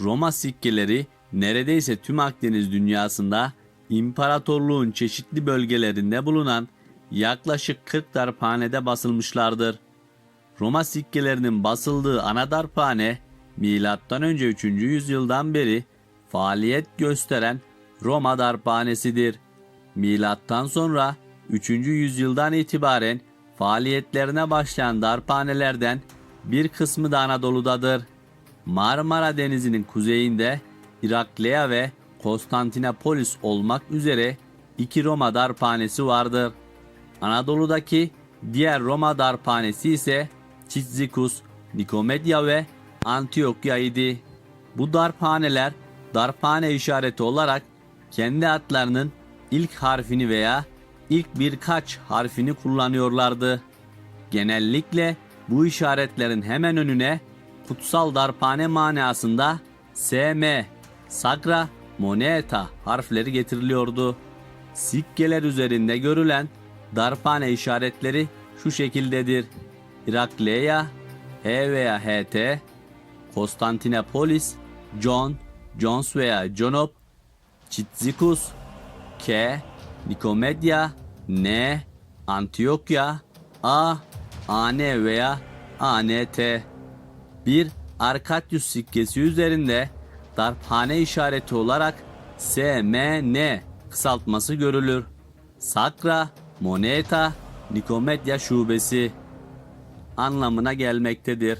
Roma sikkeleri neredeyse tüm Akdeniz dünyasında imparatorluğun çeşitli bölgelerinde bulunan yaklaşık 40 darphanede basılmışlardır. Roma sikkelerinin basıldığı ana darphane M.Ö. 3. yüzyıldan beri faaliyet gösteren Roma darphanesidir. Milattan sonra 3. yüzyıldan itibaren faaliyetlerine başlayan darphanelerden bir kısmı da Anadolu'dadır. Marmara Denizi'nin kuzeyinde Irakleia ve Konstantinopolis olmak üzere iki Roma darphanesi vardır. Anadolu'daki diğer Roma darphanesi ise Cizzikus, Nikomedya ve Antiyokya idi. Bu darphaneler darphane işareti olarak kendi adlarının ilk harfini veya ilk birkaç harfini kullanıyorlardı. Genellikle bu işaretlerin hemen önüne kutsal darphane manasında SM, Sagra, Moneta harfleri getiriliyordu. Sikkeler üzerinde görülen darphane işaretleri şu şekildedir. Irakleia, H veya HT, Konstantinopolis, John, Jones veya Jonop, Çitzikus, K, Nikomedya, N, Antiyokya, A, AN veya ANT. Bir Arkadius sikkesi üzerinde darphane işareti olarak SMN kısaltması görülür. Sakra, Moneta, Nikomedya şubesi anlamına gelmektedir.